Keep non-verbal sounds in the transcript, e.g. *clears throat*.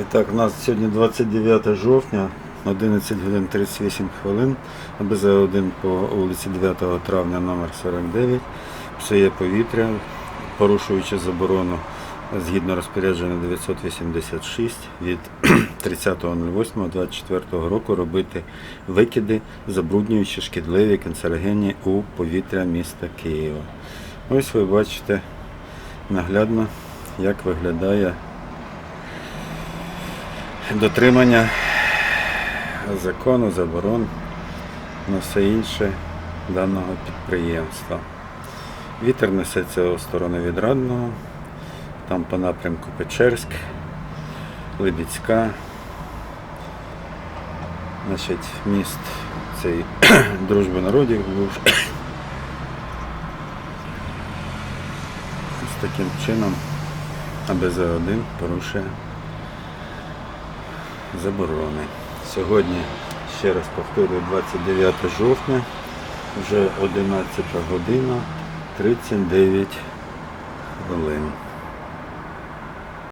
І так, у нас сьогодні 29 жовтня, 11 годин 38 хвилин. БЗ-1 по вулиці 9 травня номер 49 псує повітря, порушуючи заборону згідно розпорядження 986 від *clears throat* 30.08.24 року робити викиди, забруднюючи шкідливі канцерогенні у повітря міста Києва. Ось ви бачите наглядно, як виглядає дотримання закону, заборон на все інше даного підприємства. Вітер несеться у сторону відрадного, там по напрямку Печерськ, Либіцька. Значить, міст цей *clears throat* дружби народів був. *clears throat* Ось таким чином АБЗ-1 порушує заборони. Сьогодні, ще раз повторюю, 29 жовтня, вже 11 година 39 хвилин.